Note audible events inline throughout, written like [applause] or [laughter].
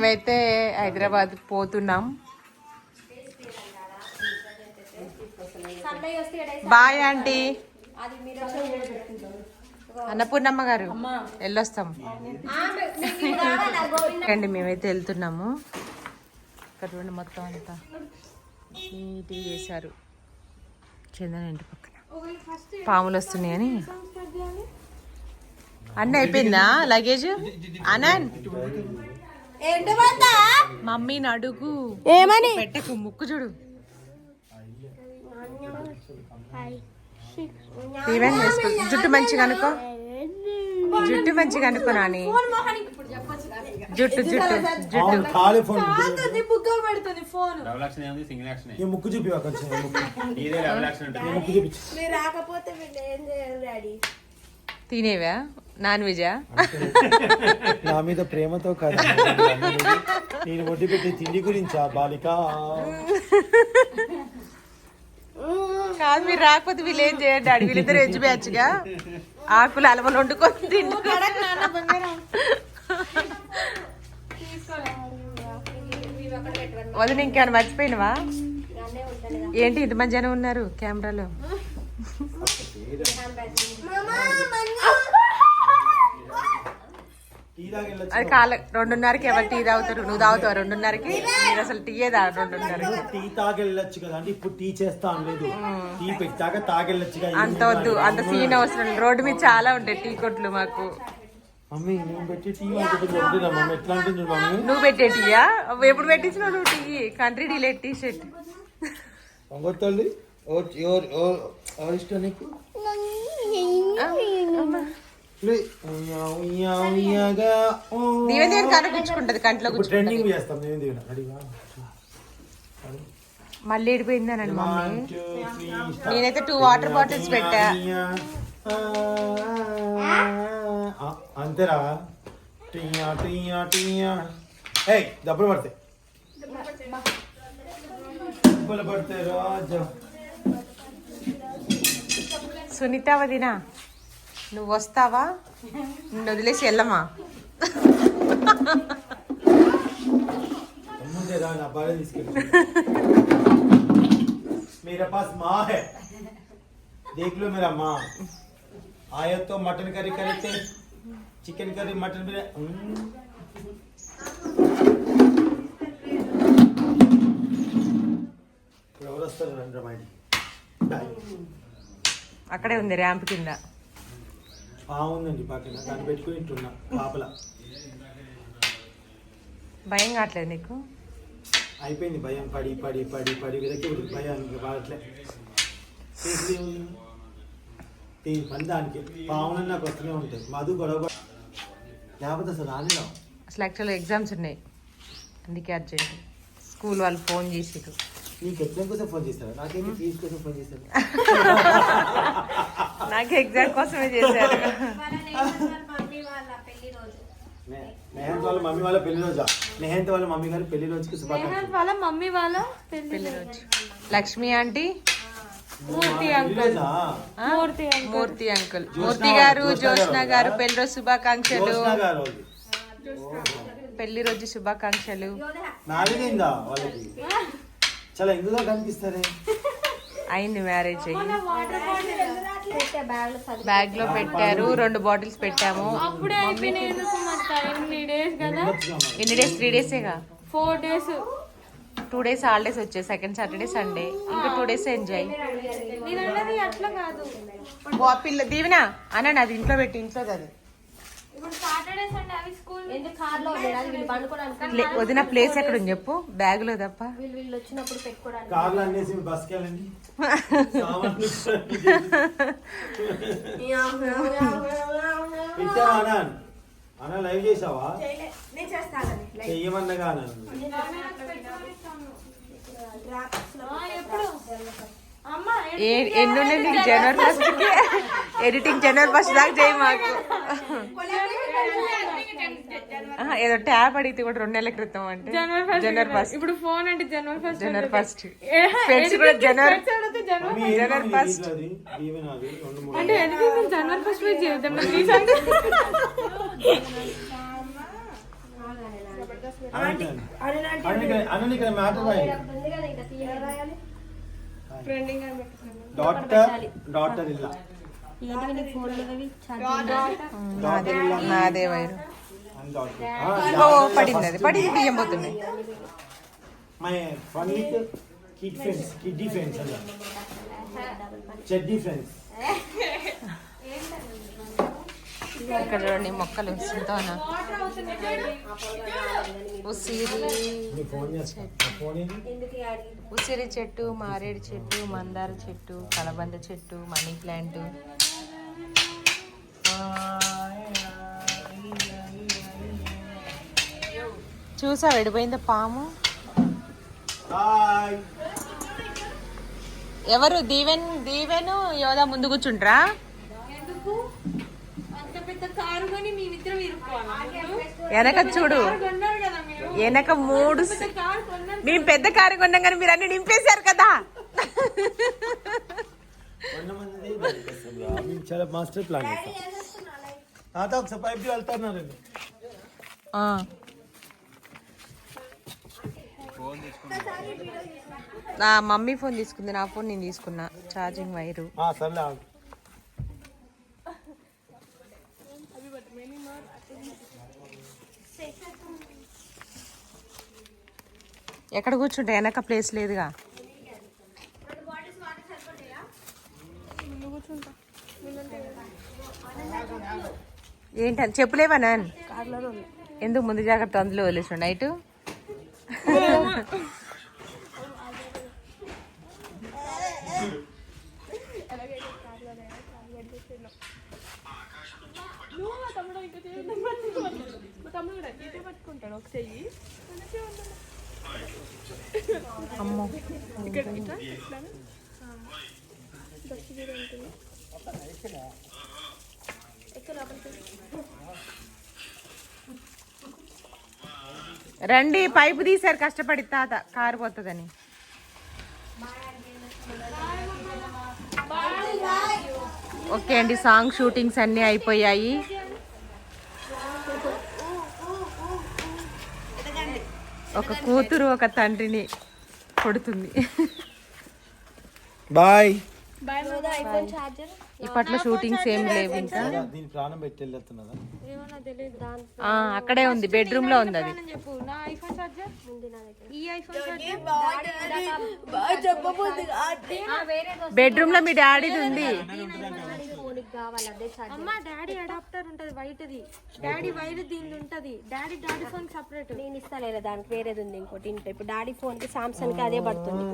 మేమైతే హైదరాబాద్ పోతున్నాం. Bye aunty. అన్నపూర్ణమ్మ గారు వెళ్ళొస్తాం. అండి మేమైతే వెళ్తున్నాము. ఇక్కడ రెండు మొత్తం అంతా. నీట్గా చేశారు. చందన ఇంటి పక్కన. పాములు వస్తున్నాయని అన్నీ అయిపోయిందా లగేజ్? అనంత్. మమ్మీని అడుగు. ఏమని? పెట్టకు ముక్కు చూడు. జుట్టు మంచిగా అనుకో. జుట్టు మంచిగా అనుకో నాని. జుట్టు జుట్టు జుట్టు. ముక్కు చూపి తినేవా? నాన్ వెజా నా మీద ప్రేమతో కాదు నేను వడ్డీ పెట్టి తిండి గురించా బాలిక? కాదు మీరు రాకపోతే వీళ్ళు ఏం చేయండి డాడీ వీళ్ళిద్దరు వెజ్ బ్యాచ్గా ఆకులు అలవలు వండుకొని తింటు. వదిన ఇంకేమైనా మర్చిపోయినవా? ఏంటి ఇంత మంది జనం ఉన్నారు కెమెరాలో? అది కాల రెండున్నరకి ఎవరు టీ తాగుతారు? నువ్వు తాగుతావు రెండున్నరకి? మీరు అసలు టీయే తా రెండున్నరకి. టీ తాగెళ్ళొచ్చు కదా అంటే ఇప్పుడు టీ చేస్తా అనలేదు టీ పెట్టాక తాగెళ్ళొచ్చుగా అంత వద్దు అంత సీన్ అవసరం లేదు. రోడ్డు మీద చాలా ఉంటాయి టీ కొట్లు మాకు. మమ్మీ నేను పెట్టి టీ మమ్మీ? ఎట్లా అంటుంది మమ్మీ? నువ్వు పెట్టే టీయా? ఎప్పుడు పెట్టించినావు నువ్వు టీ? కంట్రీ టీ షర్ట్ పొంగొత్తల్లి ఎవరు ఎవరు ఇష్టం నీకు? కంట్లో ట్రెండింగ్ చేస్తాం నేను మళ్ళీ ఏడిపోయిందానండి మమ్మీ. నేనైతే టూ వాటర్ బాటిల్స్ పెట్టా. అంతేరా? టియా టియా టియా. ఏయ్ దెబ్బలు పడతాయి. దెబ్బలు పడతాయి రాజా. సునీత వదినా నువ్వు వస్తావా నిన్ను వదిలేసి వెళ్ళమా ముందే రా నా భార్య తీసుకెళ్ళి मेरे पास माँ है देख लो मेरा माँ आया तो मटन करी करे थे चिकन करी मटन भी ఎవరు వస్తారు రండి రమాయి అక్కడే ఉంది ర్యాంప్ కింద బాగుందండి పక్కన దాన్ని పెట్టుకుని ఇంటున్నా పాపల. భయం కావట్లేదు నీకు? అయిపోయింది భయం. పడి పడి పడి పడి విరక్కి భయం ఇంకా బాగట్లే? దీని పని దానికి. పావులు నాకు వస్తూనే ఉంటాయి మధు గొడవ లేకపోతే అసలు రావు అసలు యాక్చువల్గా ఎగ్జామ్స్ ఉన్నాయి. అందుకే అర్జెంట్. స్కూల్ వాళ్ళు ఫోన్ చేసిరు నీకు ఎగ్జామ్ కోసం ఫోన్ చేస్తారా నాకేంటి ఫీజు కోసం ఫోన్ చేస్తారు [laughs] నాకు ఎగ్జామ్ కోసమే చేశారు. నే- నెహంత్ వాళ్ళ మమ్మీ వాళ్ళ పెళ్ళి రోజా? నెహంత్ వాళ్ళ మమ్మీ గారి పెళ్ళి రోజుకి శుభాకాంక్షలు. వాళ్ళ మమ్మీ వాళ్ళ పెళ్ళి రోజు. Lakshmi aunty Murthy uncle. Murthy Murthy uncle. Murthy గారు జ్యోత్స్న జ్యోత్స్న గారు. పెళ్ళి రోజు శుభాకాంక్షలు. పెళ్ళి రోజు శుభాకాంక్షలు. చాలా కనిపిస్తారే? అయింది మ్యారేజ్. బాటిల్ బ్యాగ్లో పెట్టారు రెండు బాటిల్స్ పెట్టాము. ఎన్ని డేస్ కదా? Days three డేసేగా four days two days holidays వచ్చాయి. సెకండ్ సాటర్డే సండే ఇంకా టూ డేస్ ఎంజాయ్ కాదు. దీవెనా అనండి అది ఇంట్లో పెట్టి ఇంట్లో అది వదిన ప్లేస్ ఎక్కడ ఉంది చెప్పు? బ్యాగ్లో తప్ప. వీళ్ళు వీళ్ళు వచ్చినప్పుడు పెట్టుకోవడానికి. కార్లు [laughs] అనాన్ లైవ్ చేసావా? చెయ్యమన్నగా ఎన్ని నీకు? జనవరి ఫస్ట్ ఎడిటింగ్ జనవరి ఫస్ట్ దాకా చేయి మాకు. [laughs] ఏదో ట్యాబ్ అడిగితే కూడా రెండు నెలల క్రితం అంటే. జనవరి ఫస్ట్ జనవరి ఫస్ట్ ఇప్పుడు ఫోన్ అంటే జనవరి ఫస్ట్ జనవరి ఫస్ట్ ఫ్రెండ్స్ కూడా జనవరి జనవరి మూడు అంటే ఎడిటింగ్ జనవరి ఫస్ట్ పోయి చేద్దాం. డాక్టర్ డాక్టర్ ఇల్లా. నాదే వైరు. ఓ పడింది అది పడింది బియ్యం పోతున్నాయి my fun with kid friends kiddie friends అలా. చెడ్డీ ఫ్రెండ్స్ ఇక్కడ చూడండి మొక్కలు సింతోన ఉసిరి ఉసిరి చెట్టు మారేడు చెట్టు మందార చెట్టు కలబంద చెట్టు మనీ ప్లాంట్. చూసా వెళ్ళిపోయిందా పాము? హాయ్. ఎవరు? దీవెన్ దీవెను? యోధా ముందు కూర్చుంట్రా వెనక చూడు. కొన్నారు కదా మీరు. వెనక మూడు మేము పెద్ద కారు కొన్నాం కానీ మీరు అన్ని నింపేశారు కదా. చాలా మాస్టర్ ప్లాన్ చేస్తాం. తాత ఒకసారి పైప్ వెళ్తున్నారండి. నా మమ్మీ ఫోన్ తీసుకుంది నా ఫోన్ నేను తీసుకున్నా. Charging wire. సర్లే. ఎక్కడ కూర్చుంటా? వెనక ప్లేస్ లేదుగా. ఏంటని చెప్పులేవా నాన్ ఎందుకు ముందు జాగ్రత్త అందులో వదిలేసు నైట్? నువ్వు మా తమ్ముడు ఇంకా చేయండి పట్టుకోవాలి మా తమ్ముడు కూడా ఇదే పట్టుకుంటాడు ఒక చెయ్యి మంచిగా ఉంటుంది. అమ్మో ఇక్కడ ఇట్లా ఇట్లానే దర్శి కూడా ఉంటుంది ఎక్కడ లోపలికి రండి పైపు తీశారు కష్టపడి తాత కారు పోతుందని. ఓకే అండి సాంగ్ షూటింగ్స్ అన్నీ అయిపోయాయి. ఒక కూతురు ఒక తండ్రిని కొడుతుంది. బాయ్. ఇప్పట్లో షూటింగ్స్ ఏం లేవు ఇంకా? దీని ప్రాణం పెట్టి వెళ్ళొస్తున్నదా ఏమన్నా తెలియదు దాని ఆ, అక్కడే ఉంది. బెడ్రూమ్లో ఉంది అది అని చెప్పు. నా ఐఫోన్ చార్జర్ ఈ ఐఫోన్ చార్జర్ వేరే బెడ్రూమ్లో మీ డాడీది ఉంది. కావాలి అదే అమ్మ డాడీ అడాప్టర్ ఉంటది వైట్ది డాడీ వైర్ దీనిది ఉంటది. డాడీ డాడీ ఫోన్ సపరేట్ నేను ఇస్తాను దానికి? వేరేది ఉంది ఇంకోటి ఇంట్లో. ఇప్పుడు డాడీ ఫోన్కి సామ్సంగ్కి అదే పడుతుంది.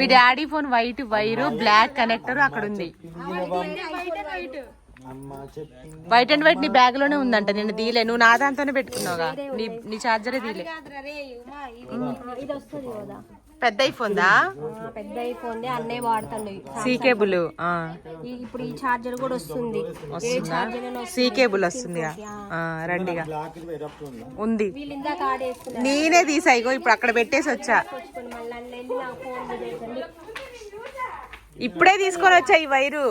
మీ daddy phone white wire black connector అక్కడ ఉంది వైట్ వైట్ అమ్మ చెప్పింది వైట్ అండ్ వైట్ నీ బ్యాగ్లోనే ఉందంట నేను దీలే నువ్వు నా దాంతోనే పెట్టుకున్నావుగా. నీ నీ చార్జరే దీలే ఇది వస్తుంది కదా. పెద్ద ఐఫోన్దా ఆ, పెద్ద ఐఫోన్ అన్నయ్య వాడుతుండే సీ కేబుల్ ఇప్పుడు ఈ ఛార్జర్ కూడా వస్తుంది. వస్తుందా? సీ కేబుల్ వస్తుందిగా? ఆ, రండిగా. ఉంది. నేనే తీసా ఇగో ఇప్పుడు అక్కడ పెట్టేసి వచ్చా. వచ్చుకొని మళ్ళీ అన్న వెళ్ళి నా ఫోన్ మీద వేసండి. ఇప్పుడే తీసుకొని వచ్చా ఈ వైరు.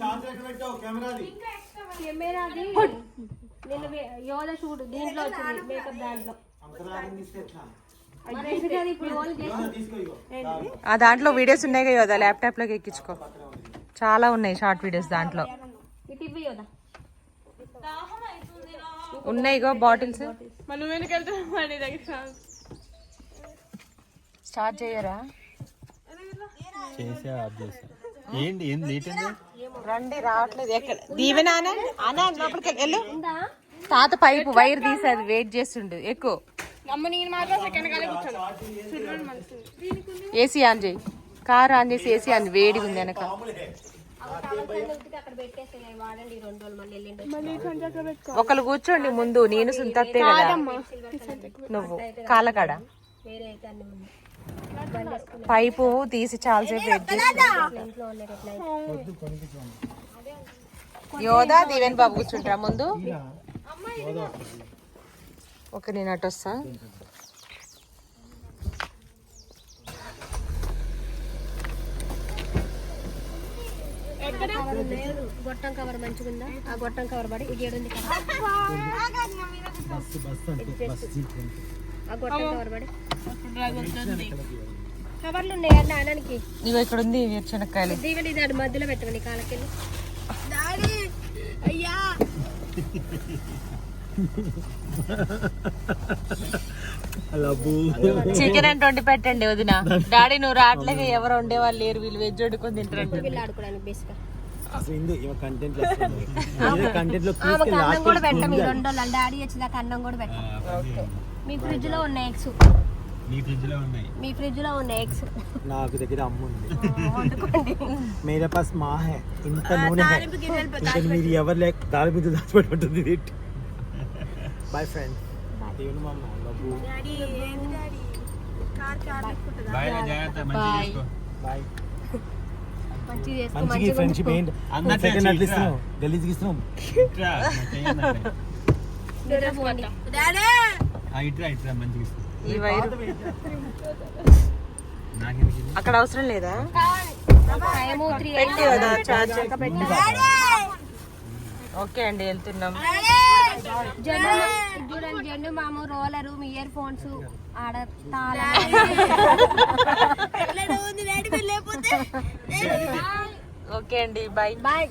చార్జర్ యోధ చూడు దీంట్లో వచ్చింది మేకప్ దాంట్లో. ఆ దాంట్లో వీడియోస్ ఉన్నాయి కదా ల్యాప్టాప్లోకి ఎక్కించుకో. చాలా ఉన్నాయి షార్ట్ వీడియోస్ దాంట్లో. ఇటు ఇవ్వు యోధ ఉన్నాయి ఇగో బాటిల్స్ స్టార్ట్ చేయరా? ఏంటి ఏం లేట్ రండి రావట్లేదు ఎక్కడ? దీవెనా అనా? అనా లోపలికి వెళ్ళు. తాత పైపు వైర్ తీసి అది వెయిట్ చేస్తుండు. ఎక్కువ అమ్మ నేను మాత్రం సెకండ్ కాలే కూర్చోను. చూడండి మంచిది ఏసీ ఆన్ చేయి. కార్ ఆన్ చేసి ఏసీ ఆన్ వేడిగా ఉంది వెనక. ఒకరు కూర్చోండి ముందు. నేను సుంతత్తే కదా. నువ్వు. కాలకాడ పైపు తీసి చాలాసేపు వెయిట్ ఎట్లా యోధా దీవెన్ బాబు కూర్చుంటారా ముందు? ఓకే నేను అటు వస్తా. గొట్టం కవర్ మంచిగా ఉందా ఆ గొట్టం కవర్ పడి ఇది ఏడుంది. ఆ గొట్టం కవర్ పడి. కవర్లు ఉన్నాయి అన్న ఇగో ఇక్కడ ఉంది వేరుశనక్కాయలు. దీవెని దాని మధ్యలో పెట్టండి కాలకెళ్ళి అయ్యా! అలా [laughs] బూ. చికెన్ అంటే వండి పెట్టండి వదిన. డాడీ నువ్వు రావట్లేక ఎవరు వండేవాళ్ళు లేరు వీళ్ళు వెజ్ వండుకొని అసలు ఇందు ఇవ కంటెంట్ కంటెంట్లో అన్నం కూడా పెట్టం వాళ్ళ డాడీ వచ్చేదాకా అన్నం కూడా పెట్టం. మీ ఫ్రిడ్జ్లో ఉన్న ఎగ్స్. నీ ఫ్రిడ్జ్లో ఉన్నాయి. మీ ఫ్రిడ్జ్లో ఉన్న ఎగ్స్. నాకు దగ్గర అమ్మ ఉంది. మేరే పాస్ మా హే. ఇంత నూనె హే. ఇంకా మీరు ఎవరు లేక దాని మీద దాచిపెట్టుంటుంది బాయ్ ఫ్రెండ్ దేవుని మమ్మ లవ్ బాయ్ జాగ్రత్త మంచిగా ఫ్రెండ్షిప్ ఏంటి సెకండ్ అట్లా ఇట్లా. ఇస్తున్నావు గలీజ్కి ఇది? అక్కడ అవసరం లేదా? ఓకే అండి వెళ్తున్నాం. జెండు చూడండి జెండు మాము రోలరు మీ ఇయర్ ఫోన్స్ ఆడ ఓకే అండి బాయ్ బాయ్